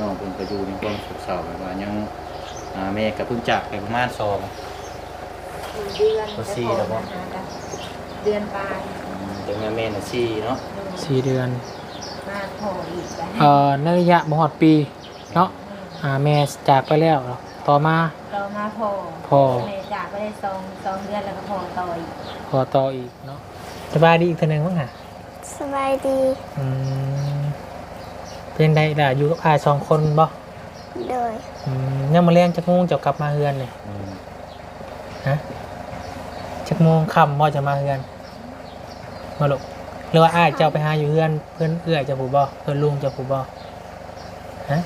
น้องเพิ่นก็อยู่ในความโศกเศร้าแบบว่ายังอ่าแม่ก็เพิ่งจากไปประมาณสอง เดือนก็สี่แล้วบ่เดือนปลายอืมแต่แม่แม่น่ะสี่เนาะสี่เดือนมาพออีกแล้วเอ่อในระยะบ่ฮอดปีเนาะอ่าแม่จากไปแล้วต่อมาต่อมาพอพอ แม่จากก็ได้สองสองเดือนแล้วก็พอต่ออีกพอต่ออีกเนาะสบายดีอีกเทีนึงมั้งอะสบายดีอืม เป็นไดล่ะอยู่กับอายสองคนบ่โดยอืมยังมาเลี้ยงจักโมงจะกลับมาเฮือนเลยอืมฮะจักโมงค่ำบ่จะมาเฮือนมาลูกหรือว่าอ้ายเจ้าไปหาอยู่เฮือนเพื่อนเอื้อยเจะผูบ่เพื่อนลุงเจะผูบ่ฮะ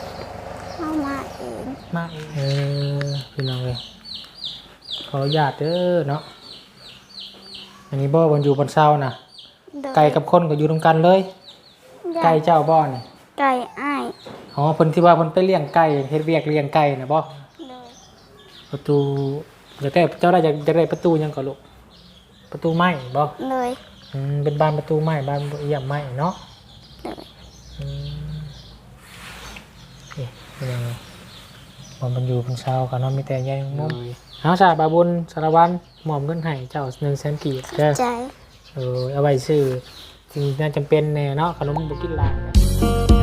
เข้ามาเองมาเองเออพี่น้องเลยขออนุญาตเด้อเนาะอันนี้บ่บนอยู่บนเสานะโดยไก่กับคนก็อยู่ตรงกันเลย ไก่เจ้าบ่นี่ ไก่อ้ายอ๋อเพิ่นที่ว่าเพิ่นไปเลี้ยงไก่เฮ็ดเวียกเลี้ยงไก่นะบ่โดยประตูจะได้เจ้าได้จะจะได้ประตูหยังก็ลูกประตูไม้บ่โดยอืมเป็นบานประตูไม้บานเอี่ยมไม้เนาะโดยอืมเอ๊ะเป็นยังไงบ่มันอยู่บนเสากันเนาะมีแต่ยายมุมเอาสาบาบุญสารวัตรหมอมเงินให้เจ้าหนึ่งแสนกีบเด้อ ใจ เออเอาไว้ซื้อสิ่งที่น่าจำเป็นแน่เนาะขนมบุกินหลานนะอ่า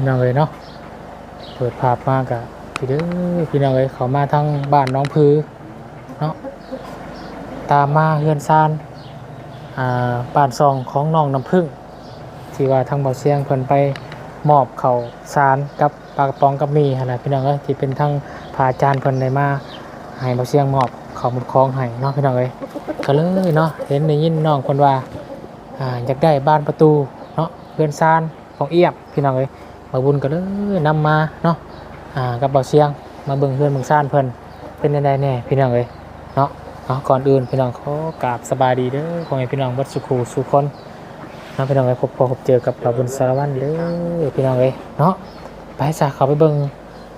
พี่น้องเลยเนาะเปิดภาพมากอะพี่เด้อพี่น้องเอ้ยเขามาทั้งบ้านน้องพือเนาะตามมาเฮือนซานอ่าบ้านซองของน้องน้ำพึ่งที่ว่าทางเบาเสียงเพิ่นไปมอบเขาวสารกับปลากระป๋องกับมีหั่นน่ะพี่น้องเอ้ยที่เป็นทั้งพาจารย์เพิ่นได้มาให้เบาเสียงมอบเขาวหมดคลองให้เนาะพี่น้องเอ้ยก็เลยเนาะเห็นได้ยินน้องเพิ่นว่าอ่าอยากได้บ้านประตูเนาะเฮือนซานของเอียบพี่น้องเอ้ย บาบุญก็เลยนำมาเนาะอ่ากับเบาเชียงมาเบิ่งเพื่อนเบิ่งซ่านเพิ่นเป็นยังไงแน่พี่น้องเอ้ยเนาะเนาะก่อนอื่นพี่น้องขอกราบสบายดีเด้อขอให้พี่น้องเบัดสุขูสุขคนนะพี่น้องเอ้ยพบพอพบเจอกับบาบุญสารวัตรเด้อพี่น้องเอ้ยเนาะไปซะเขาไปเบิ่ง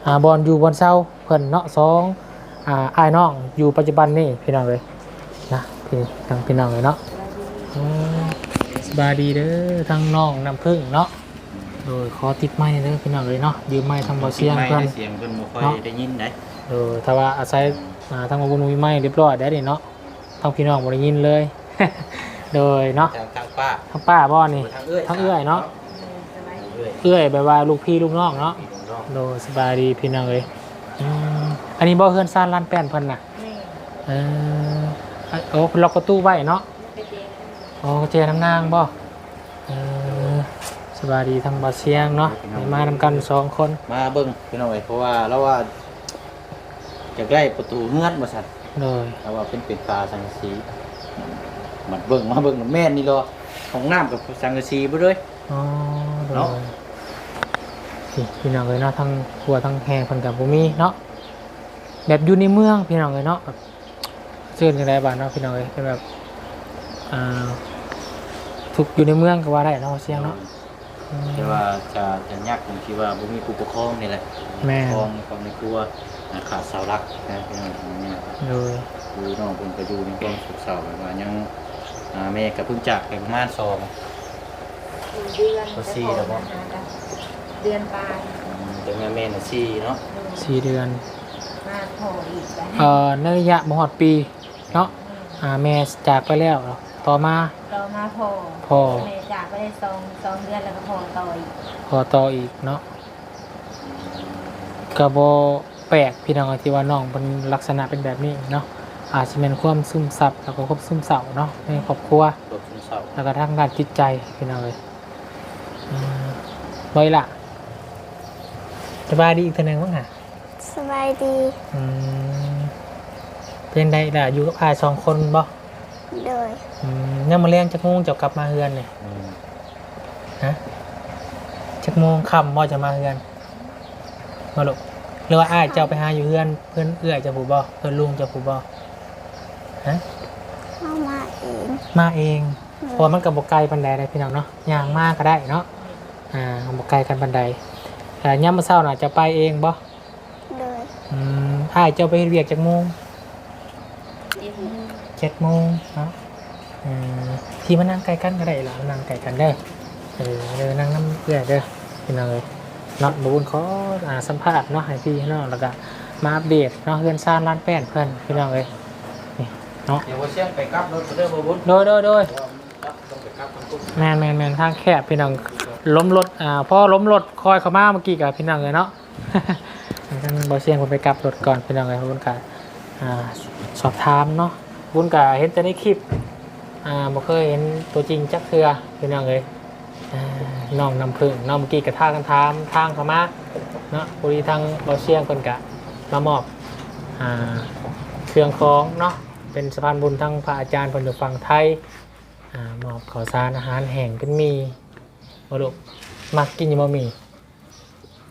อ่าบอลอยู่บนเสาเพิ่นเนาะสองอ่าอ้น้องอยู่ปัจจุบันนี่พี่น้องเอ้ยนะพี่ทางพี่น้องเอ้ยเนาะสบายดีเด้อทางน้องน้ำพึ่งเนาะ ดยขอติดไม้เด้อพี่น้องเลยเนาะยืมไม้ทางเบาเสียงไม่เพื่อนได้เสียงเพิ่นบ่ค่อยเนาะได้ยินได้โดยถ้าว่าอาศัยอ่าทางบาบุญมีไม้เรียบร้อยได้ดิเนาะทางพี่น้องบ่ได้ยินเลย โดยเนาะทางทางป้าทางป้าบ่นี่ทางเอื้อยทางเอื้อยเนาะสบายดีเอื้อยเอื้อยแบบว่าลูกพี่ลูกน้องเนาะพี่น้องโดยสบายดีพี่น้องเลยอืมอันนี้บ่เฮือนซ่านร้านแป้นเพิ่นน่ะแม่เอออะโอ้เพิ่นล็อกประตูไว้เนาะไปเจอโอ้เจน้ำนางบ่เออ สบายดีทางเบาเสียงเนาะได้มานำกันสองคนมาเบิ่งพี่น้องเอ้ยเพราะว่าเราว่าอยากได้ประตูเงือดบ่ซั่นโดยเราว่าเป็นเป็ดปลาสังกะสีมันเบิ่งมาเบิ่งแม่นนี่รอของน้ำกับสังกะสีบ่เลยอ๋อโดเนาะยพี่พี่น้องเลยเนาะทั้งครัวทั้งแหงเพิ่นกับบ่มีเนาะแบบอยู่ในเมืองพี่น้องเลยเนาะแบบเชิญกันได้บ้านเนาะพี่น้องเลยเป็นแบบอ่าทุกอยู่ในเมืองก็ว่าได้เนาะเสียงเนาะอืม แต่ว่าจะจะยากตรงที่ว่าบ่มีผู้ปกครองนี่แหละแม่ ปกครองในความในครัวอ่าขาดเสาหลักนะพี่น้องตรงนี้นะครับโดยคือน้องเพิ่นก็อยู่ในความโศกเศร้าแบบว่ายังอ่าแม่ก็เพิ่งจากไปประมาณสอง เดือนก็สี่แล้วบ่ เดือนปลายอืมแต่แม่แม่น่ะสี่เนาะสี่เดือนมาพออีกแล้วเอ่อในระยะบ่ฮอดปี เนาะอ่าแม่จากไปแล้ว ต่อมา ต่อมาพอพอแม่จากก็ได้สองสองเดือนแล้วก็พอต่ออีกพอต่ออีกเนาะก็บ่แปลกพี่น้องที่ว่าน้องเป็นลักษณะเป็นแบบนี้เนาะอาจจะเป็นความซึมซับแล้วก็ความซึมเศร้าเนาะในครอบครัวรถซึมเศร้าแล้วก็ทางด้านจิตใจพี่น้องเลยอืมบ่อยละสบายดีอีกทีหนึงมั้งฮะสบายดี อืมเป็นไดล่ะอยู่กับอายสองคนบ่ โดยอืมยังมาเลี้ยงจักโมงจะกลับมาเฮือนเลยอืมฮะจักโมงค่ำบ่จะมาเฮือนมาลูกหรือว่าอ้ายเจ้าไปหาอยู่เฮือนเพื่อนเอื้อยเจะผูบ่เพื่อนลุงเจะผูบ่ฮะ เข้ามาเองมาเองเพราะว่ามันกับบกไกลปันใดได้พี่น้องเนาะย่างมากก็ได้เนาะอ่าบ่ไกลกันบันไดอ่าย่ำมื้อเช้าน่ะจะไปเองบ่โดยอืมอ้ายเจ้าไปเฮ็ดเวียกจักโมงเจ็ดโมง เจ็ดโมงเนาะอืมที่มานั่งใกล้กันก็ได้ล่ะนั่งใกล้กันเด้อเออเด้อนั่งน้ำเอื้อยเด้อพี่น้องเอ้ยเนาะบ่บุญขออ่าสัมภาษณ์เนาะให้พี่เนาะแล้วก็มาอัปเดตเนาะเฮือนซ่านร้านแป้นเพิ่นพี่น้องเอ้ยนี่เนาะเดี๋ยวว่าเชียงไปกลับรถเด้อบ่บุญโดยโดยโดยต้องไปกลับกันทุกแมนแมนแมนทางแคบพี่น้องล้มรถอ่าพ่อล้มรถคอยเขามาเมื่อกี้กับพี่น้องเลยเนาะท่านบอเซียงผมไปกลับรถก่อนพี่น้องเลยบุญกะอ่าสอบถามเนาะ บุญกะเห็นแต่ในคลิปอ่าบ่เคยเห็นตัวจริงจักเทือพี่น้องเลยอ่าน้องนำพึ่งน้องเมื่อกี้กับท่ากันถามทางเขามาเนาะพอดีทางบอเซียงคนกะมามอบอ่าเครื่องของเนาะเป็นสะพานบุญทั้งพระอาจารย์คนอยู่ฝั่งไทยอ่ามอบข้าวสารอาหารแห้งเป็นหมีมาลูกมักกินอยังบะหมี่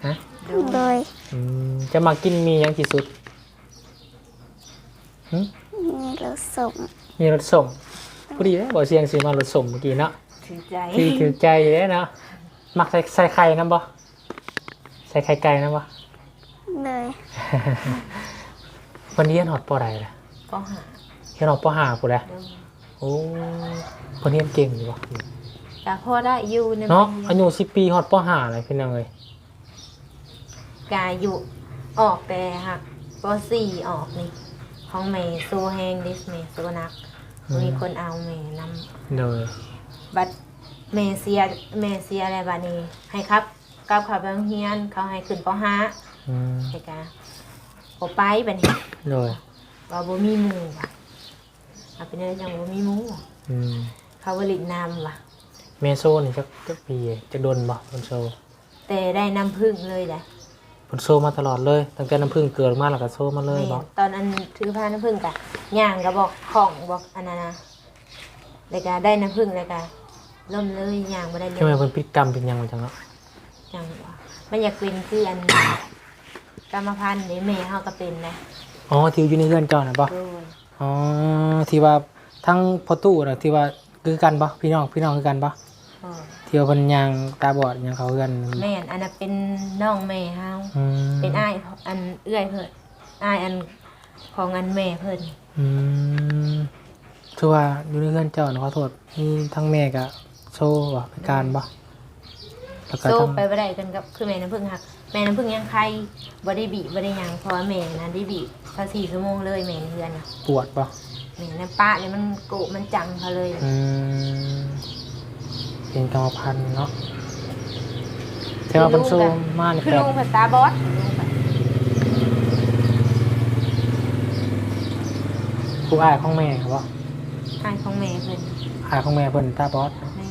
ฮะโดยอืมจะมากินหมีหยังที่สุดหึมี รถส่งมีรสส้มพอดีเลยบอกเสียงซื้อมารสส้มเมื่อกี้เนาะถือใจที่ถือใจอยู่เลยเนาะมักใส่ใส่ไข่น้ำบ่ใส่ไข่ไก่น้ำบ่โดยวันนี้เรียนหอดปอใดล่ะก็หาเรียนหอดปอห้าปุ๊แล้วเดิมโอ้คนเรียนเก่งอยู่บ่แต่พอได้อยู่ในเนาะมัอายุสิบปีหอดปอห้าอะไรพี่น้องเลยกายอยู่ออกแต่หักปสี่ออกนี่ ของเมย์โซแฮงดิสเมย์โซนักมีคนเอาเมย์นำโดย บัตรเมเซียเมเซียอะไรบานี้ ให้ครับกลับเขับโรงเรียนเขาให้ขึ้นปห้าอืมให้กาพอไปบัดนี้โดยว่าบ่มีหมู่ว่ะเอาเป็นเรื่องยังบ่มีหมู่ว่ะอืมเขาบริณนำว่ะ เมโซนี่จักจักปีจะโดนบ่เพิ่นโซแต่ได้น้ำพึ่งเลยแหละ เพิ่นโซมาตลอดเลยตั้งแต่น้ำพึ่งเกิดมาแล้วก็โซมาเลยบ่แม่ตอนอันถือผ้าน้ำพึ่งกะย่างก็บอกของบอกอันนั้นนะเลยกาได้น้ำพึ่งเลยกาล่มเลยย่างบ่ได้เลใช่ไหมยเพิ่นปิดกรรมเป็นหยังไงจังเนาะจังว่ามันอยากเป็นคืออัน กรรมพันธุ์นี่แม่เฮาก็เป็นนะอ๋อที่อยู่ในเรือนเจ้าน่ะบ่โดยอ๋อที่ว่าทั้งพ่อตู้น่ะที่ว่าคือกันบ่พี่น้องพี่น้องคือกันบ่เอ อที่ว่าเพิ่นย่างตาบอดหยังเขาเฮือนแม่นอันนั้นเป็นน้องแม่เฮาอืมเป็นอ้ายอันเอื้อยเพิ่นอ้ายอันของอันแม่เพิ่นอืมคือว่าอยู่ในเรือนเจ้าน่ะขอโทษมีทั้งแม่ก็โซบ่พิการบ่แล้วก็โซ่ทั้งไปบ่ได้กันกับคือแม่น้ำพึ่งหักแม่น้ำพึ่งยังไข่บ่ได้บีบบ่ได้หยังเพราะว่าแม่นะได้บีบพอสี่ชั่วโมงเลยแม่เฮือนน่ะปวดบ่แม่น้ำป้าเนี่ยมันโกะมันจังเขาเลย อืม เป็นกรรมพันธุ์เนาะแต่ว่าเป็นโซมานี่คือแปลลุกงภาษาบอสผู้อายของแม่ครับว่าอ้ายของแม่เพิ่นอายของแม่เพิ่นตาบอดแม่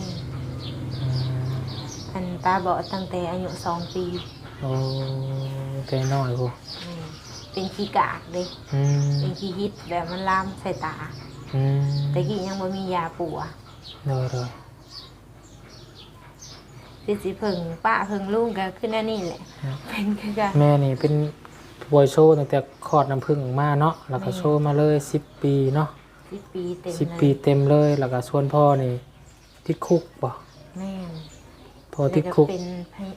อันตาบอดตั้งแต่อายุสองปีโอ้ใจน้อยผู้แม่เป็นขี้กากเด้อืมเป็นขี้ฮิตแบบมันลามใส่ตา อืมแต่กี้ยังบ่มียาปัวเลยเล ยสิสิเพิ่งป้าเพิ่งลุงก็ขึ้นอันนี่แหละเป็นคือกันแม่นี่เป็นบอยโชว์ตั้งแต่คลอดน้ำผึ้งออกมาเนาะแล้วก็โชว์มาเลยสิบปีเนาะสิบปีเต็มสิบเลยปีเต็มเลยแล้วก็ส่วนพ่อนี่ติดคุกบ่แม่นพ่อติดคุก แล้วเป็นพะ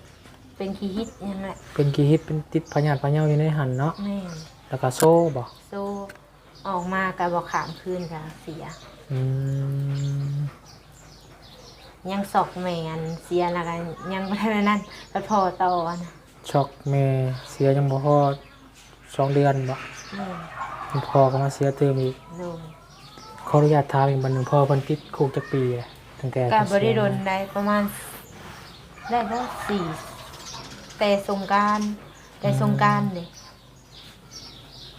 เป็นขี้ฮิตยังแหละเป็นกีฮิตเป็นติดพญาติพญาอยู่ในหันเนาะแม่นแล้วก็โซ่บ่โซออกมากับบอกขามคืนค่ะเสียอืม ยังศอกแมนเสียแล้วกันยังไม่ได้นั่นไปพอต่อนะช็อกแม่เสียยังบ่พอสองเดือนบ่แม่นพ่อก็มาเสียเติมอีกโดนขออนุญาตถามอีกบันหนึ่งพ่อเพิ่นติดคุกจักปีอะตั้งแต่การบเพิ่นริเสียโดนได้ประมาณได้แล้วสี่แต่สงกรารแต่สงกรารเลย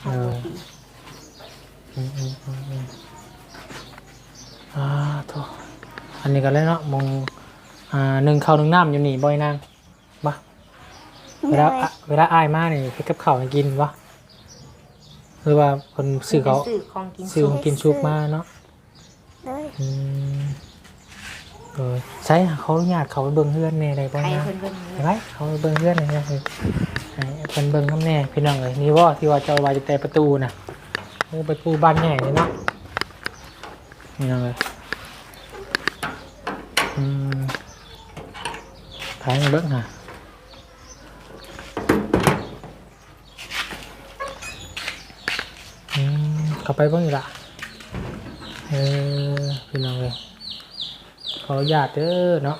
ห้าปีอืมอืมอืมอืมอ่าโถ อันนี้ก็แล้วเนาะมองอ่าหนึ่งข้าวหนึ่งน้ำอยู่นี่บ่อยนางบ่เวโดลายอะเวลาอ้ายมานี่เฮ็ดกับข้าวให้กินบ่หรือว่าเพิ่นซื้อเขาซื้อของกินซื้อของกินชุบมาเนาะโดยอืมเออใช่เขาอนุญาตเขาไปเบิ่งเฮือนแน่ได้บ่ใครนะเพิ่นเพิ่นเห็นไหมเขาไปเบิ่งเฮือนนี่นะให้เพิ่นเบิ่งน้ำแน่พี่น้องเอ้ยนี่ว่าที่ว่าเจ้าว่าจะแต่ประตูน่ะโอ้ประตูบ้านใหญ่เลยเนาะนี่น้องเอ้ย อืมถ่ายให้เบิ่งหาอืมเข้าไปเบิ่งอีกละเออพี่น้องเลยขออนุญาตเด้อเนาะ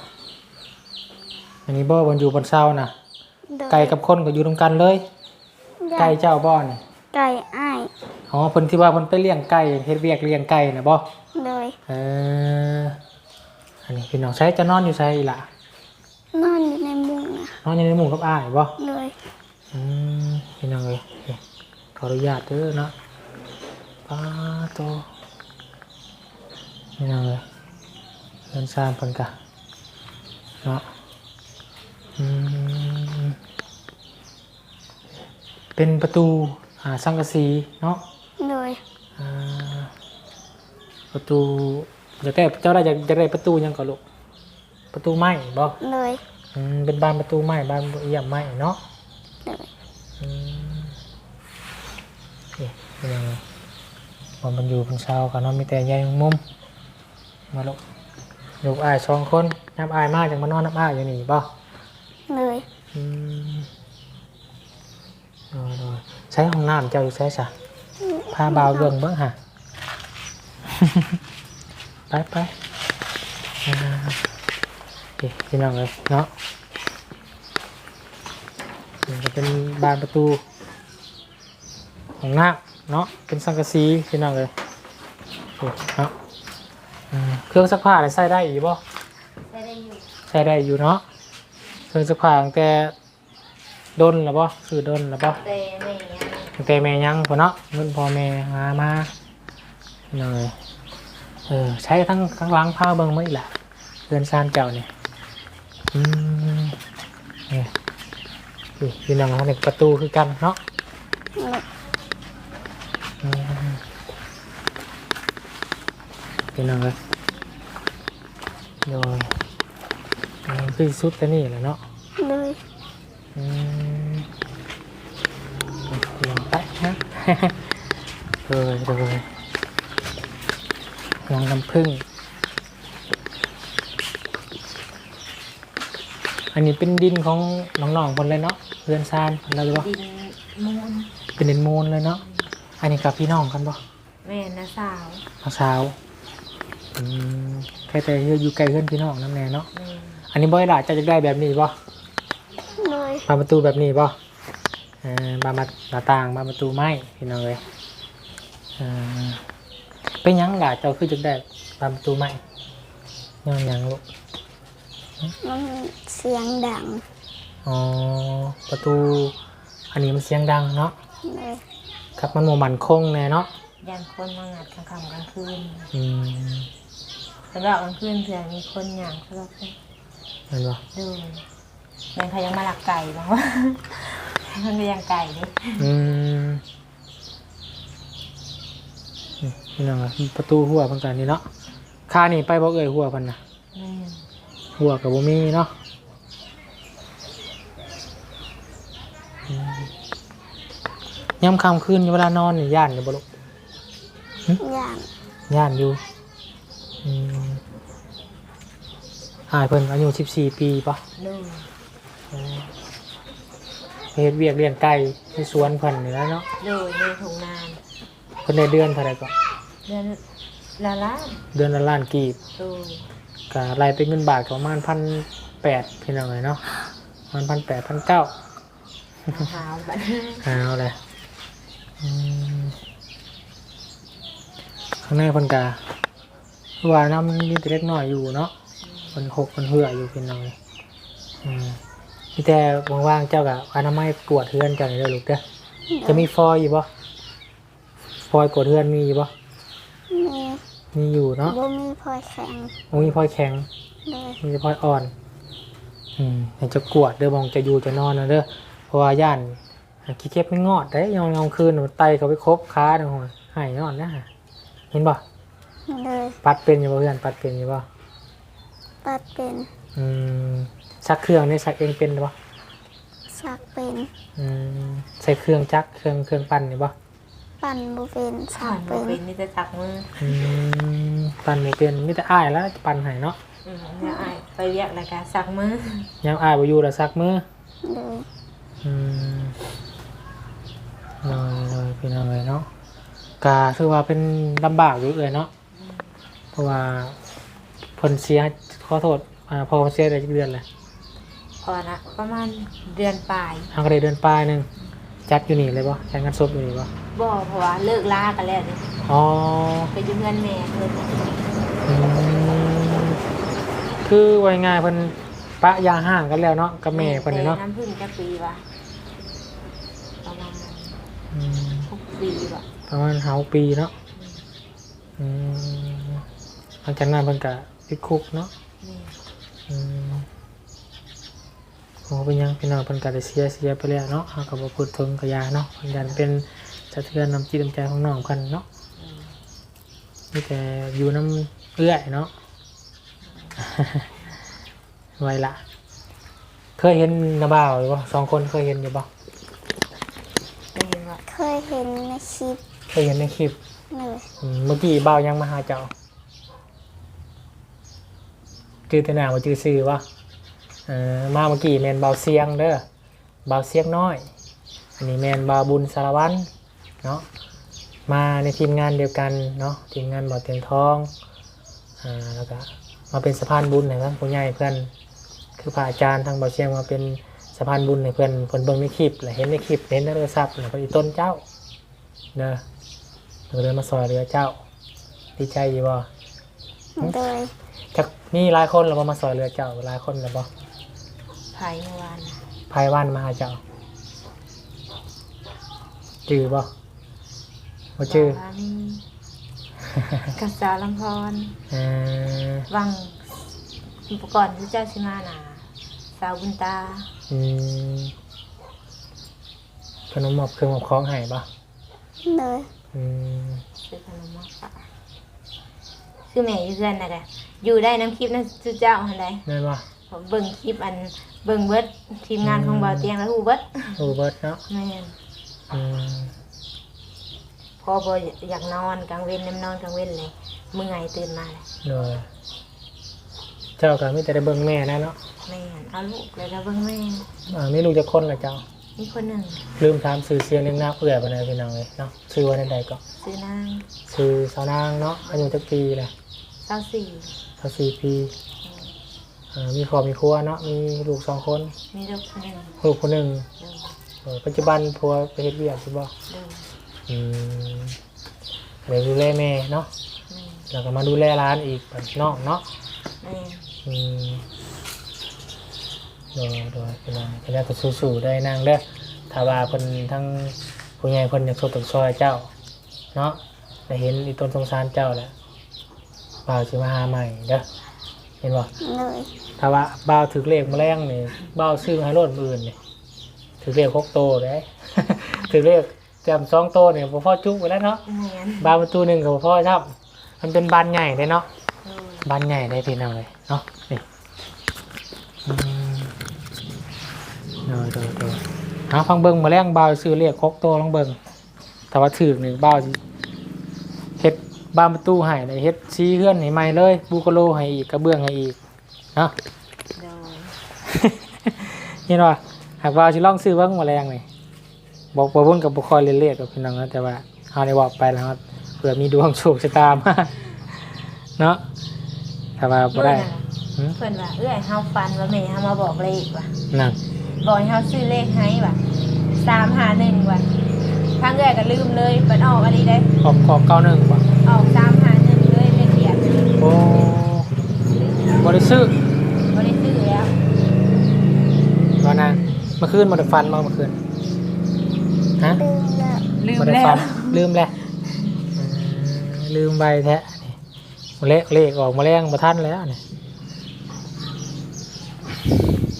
อันนี้บ่บนอยู่บนเสาน่ะโดยไก่กับคนก็อยู่ตรงกันเลย ไก่เจ้าบ่นี่ไก่อ้ายอ๋อเพิ่นที่ว่าเพิ่นไปเลี้ยงไก่เฮ็ดเวียกเลี้ยงไก่น่ะบ่โดยเอออั นนี้พี่น้องใช้จะนอนอยู่ใช่ล่ะนอนอยู่ในมุ้งนะนอนอยู่ในหมู่กับอ้ายบ่โดยอืมพี่น้องเอ้ยเอ้ยขออนุญาตเด้อเนาะป้าโตพี่น้องเอ้ยเงินสร้างเพิ่นกะเนาะอืมเป็นประตูอ่าสังกะสีเนาะโดยอ่าประตู จะได้เจ้าได้จะจะได้ประตูหยังก่อนลูกประตูไม้บ่โดยอืมเป็นบานประตูไม้บานเอี่ยมไม้เนาะโดยอืมนี่เป็นยังไงพอมันอยู่เป็นเช้ากันเนาะมีแต่ยายมุมมาลูกลูกอายสองคนน้ำอายมากจังมานอนน้ำอายอยู่นี่บ่โดยอืมรอรอใช้ห้องน้ำเจ้าอยู่ใช้ซะพาบ่าวเบิ่งเบิ่งหะ ไปไปอ่าโอเคพี่น้องเลยเนาะนี่ก็เป็นบานประตูของน้ำเนาะเป็นสังกะสีพี่น้องเลยโอ้เนาะอืมเครื่องซักผ้าเนี่ยใส่ได้อีกบ่ได้ได้อยู่ใช้ได้อยู่เนาะเครื่องซักผ้าตั้งแต่ดนแล้วบ่คือดนแล้วบ่แต่แม่ยังตั้งแต่แม่ยังพุ่นเนาะเงินพ่อแม่หามาเลย เออ ใช้ทั้งทั้งล้างผ้าเบิ่งไม่ละเรือนซานเจ้าเนี่ยอืมเนี่ยนี่พี่น้องเขาเนี่ยประตูคือกันเนาะโดยอืมพี่น้องเลยโดยอันนี้คือสุดแต่นี่แหละเนาะโดยอืมลองไปฮะเลยเลย ลองน้ำผึ้งอันนี้เป็นดินของน้องๆคนเลยเนาะเรือนซานอะไรหรือเปล่าดินมูลเป็นดินมูลเลยเนาะอันนี้กับพี่น้องกันปะแม่นะสาวน้องสาวอืมแค่แต่อยู่ไกลเพื่อนพี่น้องนั่นแน่เนาะแม่อันนี้บ่อยหล่ะจะจะได้แบบนี้ปะโดยบานประตูแบบนี้ป่ะเออบานมาหน้าต่างบานประตูไม้พี่น้องเลยเออ เป็นหยังล่ะเจ้าคือจะได้บานประตูไม้ยังหยังลูกมันเสียงดังอ๋อประตู อันนี้มันเสียงดังเนาะโดยครับมันโมมันคงแน่เนาะยันคนมางัดกลางค่ำกลางคืนอืมสำหรับกลางคืนเผื่อมีคนอย่างสำหรับเห็นป่ะดูยังใครยังมาหลักไก่บ้างวะ มันก็ยังไก่ดิอืม นี่พี่น้องอะประตูหัวเพันกันนี่เนาะค่านี่ไปบอกเอ่ยหัวเพันนะแม่นหัวกับบ่มีเนาะอืมย่ำค่ำคืนเวลานอนนี่ย่านอยู่บ่ลูกอย่างย่านอยู่อืมอายเพิ่นอายุ14 ปีปะดูเฮ็ดเวียกเลี้ยงไก่ในสวนเพิ่นนี่แหล้วเนาะ ดูในถุงนานเพิ่นได้เดือนเท่าไหร่ก็ เดือนละล้านเดือนละล้านกีบดูก็รายเป็นเงินบาทก็ประมาณ1,800พี่น้องเอ้ยเนาะประมาณ1,800 1,900หาวบัดเอาเลยอืมข้างในเพันกาว่าน้ำมันมีแต่เล็กน้อยอยู่เนาะมันหกมันเหื่ออยู่เป็นน้อยอืมมีแต่ว่างๆเจ้ากับอนามัยกวดเฮือนเจ้านี่เด้อลูกเด้อจะมีฟอยอยู่ปะฟอยกวดเฮือนมีอยู่ปะ มีมีอยู่เนาะบ่มีพลอยแข็งบ่มีฟอยแข็งโดยมีแต่ฟอยอ่อน อืมให้จะกวดเด้อมองจะอยู่จะนอนนะเด้อ เพราะว่าย่านขี้เก็บไม่งอดได้ยองยองคืนมันไตเขาไปครบค้าเด้อหัวหายนอนนะเห็นป่ะโดยปัดเป็นอยู่ป่ะเพื่อนปัดเป็นอยู่ป่ะปัดเป็นอืมซักเครื่องนี่ซักเองเป็นป่ะสักเป็นอืมใส่เครื่องจักรเครื่องเครื่องปั่นนี่ป่ะ ปั่นบ่เป็นสัผ่ากนเป็มานเป็นมีแต่จักมืออืมปั่นไม่เป็นมีแต่อ้ายแล้วปั่นให้เนาะอืมเนี่ยไอ้ายไปเรียกแล้วก็สักมือยามอายบ่อยู่แล้วซักมือ โดยอืมน้อยน้อยพี่น้องเลยเนาะกาคือว่าเป็นลำบากอยู่เลยเนาะเพราะว่าเพิ่นเสียขอโทษอ่าพอเพิ่นเสียได้จักเดือนเลยพอนะประมาณเดือนปลายทางก็ได้เดือนปลายหนึง จัดอยู่นี่เลยบ่จัดงานศพอยู่นี่บ่บ่เพราะว่าเลิกลากันแล้วนี่อ๋อไปอยู่เงินแม่เพิ่นอืมคือว่าง่ายๆเพิ่นปะยาห่างกันแล้วเนาะกับแม่เพิ่นนี่เนาะแต่น้ำพึ่งจะปีวะประมาณอืมหกปีวะประมาณเฮาปีเนาะอืมหลังจากนั้นเพิ่นก็ติดคุกเนาะ นี่ อืม โอ้เป็นหยังพี่น้องเพิ่นก็ได้เสียเสียไปแล้วเนาะเฮาก็บ่พูดถึงกะยาเนาะเพิ่นยันเป็นสะเทือนน้ำจิตน้ำใจของน้องเพิ่นเนาะมีแต่อยู่น้ำเอื้อยเนาะไว้ละเคยเห็นนาบ่าวหรือบ่สองคนเคยเห็นอยู่บ่ได้เห็นว่าเคยเห็นในคลิปเคยเห็นในคลิปเลยอืมเมื่อกี้บ่าวยังมาหาเจ้าจื้อแต่หน้าบ่จื้อซื่อวะ เออมาเมื่อกี้แม่นบ่าวเสียงเด้อบ่าวเสียงน้อย อันนี้แม่นบ่าวบุญสารวัตรเนาะมาในทีมงานเดียวกันเนาะทีมงานบ่าวเตียงทองอ่าแล้วก็มาเป็นสะพานบุญให้ท่านผู้ใหญ่เพื่อนคือพระอาจารย์ทางบ่าวเชียงมาเป็นสะพานบุญให้เพื่อนเพิ่นเบิ่งในคลิปและเห็นในคลิปเห็นในโทรศัพท์แล้วก็อีต้นเจ้าเด้อเราเดินมาซอยเรือเจ้าดีใจอยู่บ่โดย จากนี่หลายคนเรามาซอยเรือเจ้าหลายคนแล้วบ่ ไผ่เมื่อวานน่ะภายวันมาหาเจ้าจือบ่บ่จือบอกว่านี่กับสาวลำพรเออวังอุปกรณ์ที่เจ้าชิมาน่ะสาวบุญตาอืมขนมหมอบเครื่องหมอบของให้บ่โดยอืมซื้อขนมมาฝากคือแม่อยู่เพื่อนน่ะกะอยู่ได้น้ำคลิปนั่นชื่อเจ้าหันใดแม่นบ่ ผมเบิ่งคลิปอัน เบิ่งเบิดทีมงานของบ่าวเตียงแล้วฮู้เบิดโอ้เบิดเนาะแม่นอืมพอบ่อยากนอนกลางเว้นน้ำนอนกลางเว้นเลยเมื่อยตื่นมาเลยเลยเจ้าก็มีแต่ได้เบิ่งแม่นะเนาะแม่นเอาลูกเลยแล้วเบิ่งแม่อ่ามีลูกจักคนล่ะเจ้า มีคนหนึ่งลืมถามชื่อเสียงเรียงนามเอื้อยบ่ได้พี่น้องเอ้ยเนาะชื่อว่าใดๆก็ซื้อนางชื่อสาวนางเนาะอายุจักปีแหละเศร้าสี่สักสี่ปีเอ่อมีครอบมีครัวเนาะมีลูกสองคนมีลูกคนหนึ่งลูกคนหนึ่งเดินเออปัจจุบันผัวไปเฮ็ดเวียกใช่บ่เดินอืมเลยดูแลแม่เนาะแม่แล้วก็มาดูแลร้านอีกแบบน้องเนาะแม่อืมโดยโดยเป็นไงเป็นไงก็สู้ๆได้นางเด้อถ้าว่าเพิ่นทั้งผู้ใหญ่เพิ่นอยากสดตกซอยเจ้า เนาะได้เห็นอีต้นสงสารเจ้าแหละบ่าวสิมาหาใหม่เด้อ เห็นบ่เลยถ้าว่าบ้าวถือเลขแมลงนี่บ้าวซื้อให้รถมืออื่นนี่ถือเลขหกโตได้ ถือเลขจำสองโตเนี่ยพ่อจุกไปแล้วเนาะแม่นบ้านประตูหนึ่งกับพ่อชอบมันเป็นบานใหญ่เลยเนาะเดินบานใหญ่ได้พี่น้องเลยเนาะนี่อืมเดยเดยเดยหาฟังเบิ้งแมาแรงบ้าวซื้อเลขหกโตลองเบิ้งแต่ว่าถือหนึ่งบ้าวสิเฮ็ด บ้านประตูให้เลยเฮ็ดซีเฮือนให้ใหม่เลยบูกะโลให้อีกกระเบื้องให้อีกเนาะเดินนี่เนาะหากว่าสิลองซื้อเบิ่งแมาแรงนี่บอกบ่วุ่นกับบ่คอยเล่นๆกับพี่น้องนะแต่ว่าเฮาได้บอกไปแล้วครับเผื่อมีดวงโชคชะตามาเนาะถ้าว่าบ่ได้เมื่อน่ะหึเพิ่นว่าเอ้ยเฮาฟันว่าแม่เฮามาบอกเลขว่ะนั่นบอกให้เฮาซื้อเลขให้ว่ะ351ว่ะทางเอ้ยก็ลืมเลยเพิ่นออกอันนี้ได้ออกออก91บ่ ออก351เลยเลขเดียวโอ้บ่ได้ซื้อบ่ได้ซื้อแล้วว่านะเมื่อคืนบ่ได้ฟันมาเมื่อคืนฮะลืมแล้วลืมบ่ได้แล้วฟันลืมแล้วอืมลืมใบแท้นี่เลขเลขออกมาแรงบ่ทันแล้วนี่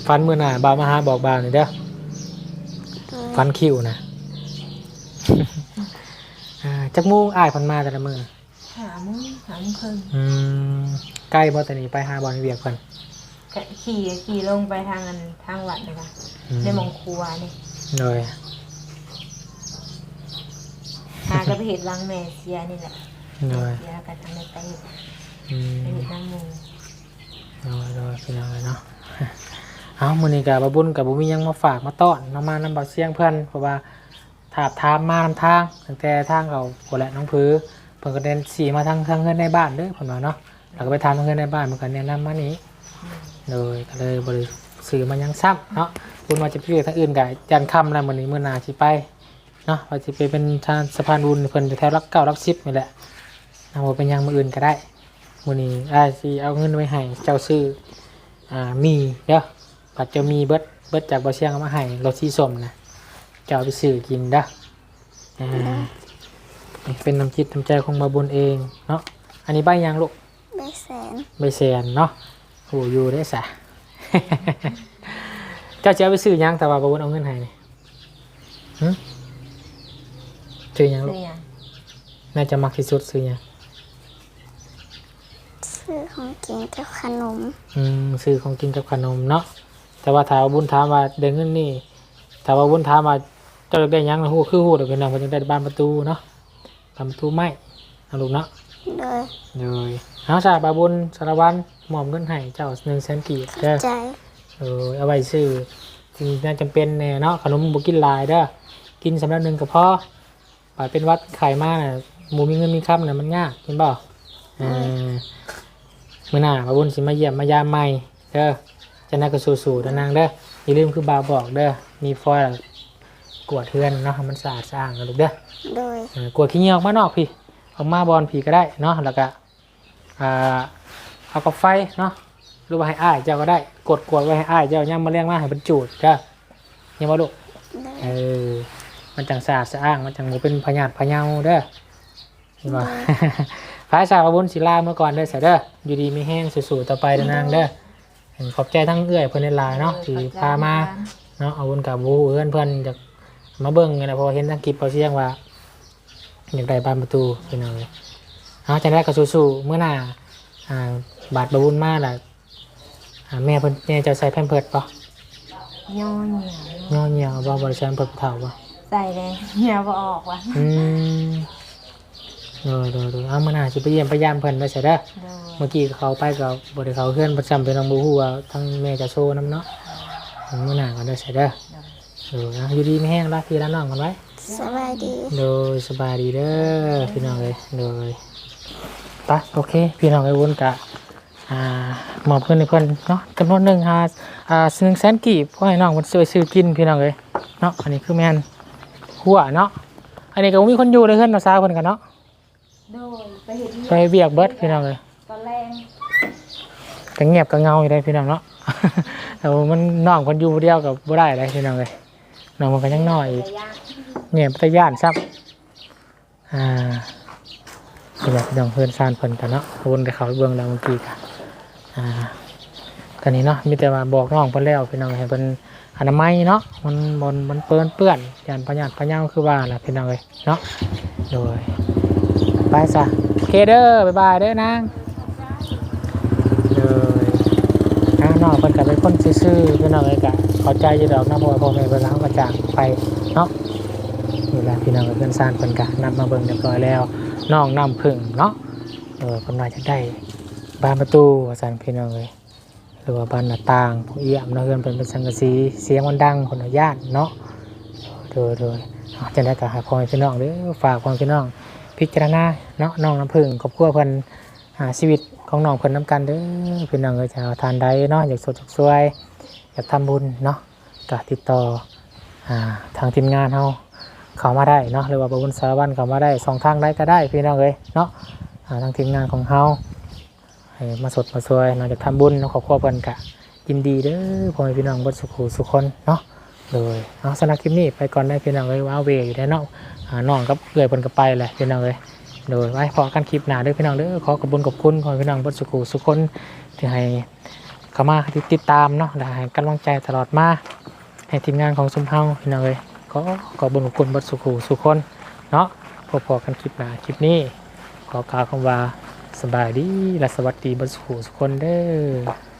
ฟันมื้อหน้าบ่าวมาหาบอกบ่าวนี่เด้อฟันคิวนะ อ่าจักมูอ้ายเพันมาแต่ละมือ หาโมุ้งหาโมุ้งครึ่งอืมใกล้บ่แต่นี้ไปหาบอลเวียกเพิ่นก็ขี่ขี่ลงไปทางอันทางวัดเลยค่ะอืมในหมองครัวนี่เลยหาก็ไปเห็ดรังแม่เสียนี่แหละเลยเสียกันทางในไปเห็ดอืไปม เห็ดน้ำมูโดยโดยพี่น้องเลยเนาะ เอามื้อนี้ก็บ่บุญกับบ่มีหยังมาฝากมาต้อนเนาะมานำบ่เสียงเพิ่นเพราะว่าถาบทามมานำทางตั้งแต่ทางเขาบ่แหละน้องผือ เพิ่นก็เดินสีมาทางทางเฮือนในบ้านเด้อเพิ่นว่าเนาะแล้วก็ไปทางเฮือนในบ้านมันก็แนะนำมานี้โดยก็เลยบ่ได้ซื้อมาหยังซ้ำเนาะบุญว่าจะไปเรียกทางอื่นก็จันคำแล้วมื้อนี้เมื้อหน้าสิไปเนาะว่าสิไปเป็นทางสะพานบุญเพิ่นอนแถวรักเก้ารัก10นี่แหละนำบ่เป็นยังมืออื่นก็ได้มือนี้ไอ้ายสิเอาเงินไว้ให้เจ้าซื้ออ่ามีเด้อปัดจะมีเบิดเบิดจากบ่เชียงมาให้รสสีส้มนะเจะเอาไปซื้อกินเด้ออ่า นี่เป็นน้ำจิตน้ำใจของมาบุญเองเนาะอันนี้ใบยางลูกใบแสนใบแสนเนาะโหอยู่ได้สะเจ้าจะเอาไปซื้อหยังแต่ว่าบาบุญเอาเงินให้นี่หึซื้อหยังลูซื้กอหยังน่าจะมักที่สุดซื้อหยังซื้อของกินกับขนม อืมซื้อของกินกับขนมเนาะแต่ว่าถ้าว่าบุญถามว่าเด้เงินนี่ถ้าว่าบุญถามว่าเจ้าอยากได้หยังนะฮู้คือฮู้เดี๋ยวเป็นนางเพิ่นอยากได้บ้านประตูเนาะ บ้านประตูไม้เอาลูกเนาะโดยเลยเอาจ้าบาบุญสารวัตรมอบเงินให้เจ้า1แสนกีบเด้อใจเออเอาไว้ซื้อสิ่งที่น่าจำเป็นแน่เนาะขนมบ่กินหลายเด้อกินสำหรับหนึงก็พอบาดเป็นหวัดไข้มาน่ะหมู่มีเงินมีคำน่ะมันยากเห็นบ่เออมื้อหน้าบาบุญสิมาเยี่ยมมายามใหม่เด้อจะน่าก็สู้ๆเด้อนางเด้ออย่าลืมคือบาวบอกเด้อมีฟอยล์ กวาดเทือนเนาะให้มันสะอาดสะอ้างกันลูกเด้อโดย เออกวดขี้เหงียวออกมานอกพี่ออกมาบอลผีก็ได้เนาะแล้วก็อ่าเอากับไฟเนาะหรือว่าให้อ้ายเจ้าก็ได้ กดกดไว้ให้อ้ายเจ้าย่ำมาเลี้ยงมาให้มันจูดจ้ะยังมาลูก โดย เออ มันจังสะอาดสะอ้าง มันจังบ่เป็นพญาติพะเยาเด้อเห็นบ่พายสาวบุญศิลาเมื่อก่อนเด้อเสยเด้อ อยู่ดีมีแห้งสู้ๆต่อไปเด้อนางเด้อเห็นขอบใจทั้งเอื้อยเพิ่นในลายเนาะที่พามาเนาะเอาบุญกับบูเพื่อนเพื่อนๆจาก มาเบิ่งไงนะเพอเห็นทั้งคลิปเขาเสียงว่าอยากได้บานประตูพี่น้องเลยเอาจะได้กับสู้ๆเมื่อหน้าอ่าบาดบบุญมาล่ะอ่าแม่เพิ่นแม่จะใส่แพมเพิร์ดปะย่อเหนียวย่อเหี่ยวบ่บ่ได้ใส่แพมเพิร์ดผู้เฒ่าปะใส่เลยเหนียวบ่ออกว่ะอืมเดูดูดูเอามื่อหน้าสิไปเยี่ยมไปยามเพิ่นไปใส่เด้อโดยเมื่อกี้เขาไปกับบ่ได้เขาเพื่อนประจำเป็นน้องบูฮู้ว่าทั้งแม่จะโซ่น้ำเนาะมื่อหน้าก็ได้ใส่เด้อ เออนะอยู่ดีไม่แห้งรักพี่รักน้องกันไว้สบายดี โดยสบายดีเด้อพี่น้องเลยโดยไปะโอเค พี่น้องไอ้วนกะอ่ามอบเพื่อนให้เพื่อนเนาะจำนวนหนึ่งอ่าอ่าหนึ่งแสนกีบเพราะให้น้องมันซื้อซื้อกินพี่น้องเลยเนาะอันนี้คือแมนหัวเนาะอันนี้ก็บ่มีคนอยู่เลยเพื่อนเราซาเพื่อนกันเนาะโดยไปเห็นไปเบียกเบิดพี่น้องเลยตอนแรงก็เงียบก็เงาอยู่ได้พี่น้องเนาะแต่ว่ามันน้องคนอยู่ผู้เดียวกับบ่ได้เลยพี่น้องเลย น้องมันก็ยังน้อยอีกระยะเงียบแต่ย่านซับอ่าเป็นแบบดองเพื่อนซานเพิ่นกันเนาะวนไปเขาเบื้องแล้วเมื่อกี้กันอ่าตอนนี้เนาะมีแต่ว่าบอกน้องเพิ่นแล้วพี่น้องให้เพิ่นอนามัยเนาะมันบนมันเปื้อนเปื้อนย่านพยาธิพะเยาคือว่าล่ะพี่น้องเลยเนาะโดยไปซะโอเคเด้อบ๊ายบายเด้อนางโดยอ่าน้องเพิ่นก็เป็น คนซื่อๆพี่น้องเลยกะเข้าใจอยู่ดอกนะเพราะว่าพ่อแม่เพิ่นล้างกระจ่างไปเนาะนี่แหละพี่น้องกับเพื่อนซ่านเพิ่นกะนำมาเบิ่งเรียบร้อยแล้วน้องน้ำพึ่งเนาะเออเพิ่นว่าจะได้บานประตูว่าซั่นพี่น้องเลยหรือว่าบานหน้าต่างพวกเอี่ยมเนาะเพื่อนเป็นเป็นสังกะสีเสียงมันดังคนอนุญาตเนาะโดยโดยเอาจะได้กับหาพ่อพี่น้องเด้อฝากพ่อพี่น้องพิจารณาเนาะน้องน้ำพึ่งครอบครัวเพิ่นหาชีวิต ของน้องเพิ่นนํกันเด้อพี่น้องเอ้ยจะเอาทานใดเนาะอยากสดอยากสวยอยากทำบุญเนาะก็ติดต่ออ่าทางทีมงานเฮาเข้ามาได้เนาะหรือว่าบุญสารวันเข้ามาได้สองทางได้ก็ได้พี่น้องเลยเนาะอ่าทางทีมงานของเฮาให้มาสดมาสวยเนาะจะทำบุญเนาะขอบคุณเพิ่นกะยินดีเด้อพ่อแม่พี่น้องบนสุขุสุขคนเนาะเลยเอาสำหรับคลิปนี้ไปก่อนได้พี่น้องเลยว้าเวอยู่ได้เนาะน้องกับเอื่อยเพิ่นก็ไปแหละพี่น้องเลย โดยไว้พอกันคลิปหน้าด้อพี่น้องเด้อขอขอบคุญขอบคุณขอพี่น้องบนสุขุสุขคนที่ให้เข้ามาติดตามเนาะและให้กำลังใจตลอดมาให้ทีมงานของซุมเฮาพี่น้องเลยขอขอบุญขอบคุณบัดสุขูสุขคนเนาะพอพอกันคลิปหน้าคลิปนี้ขอกล่าวคำว่าสบายดีและสวัสดีบัดสุขูสุขคนเด้อ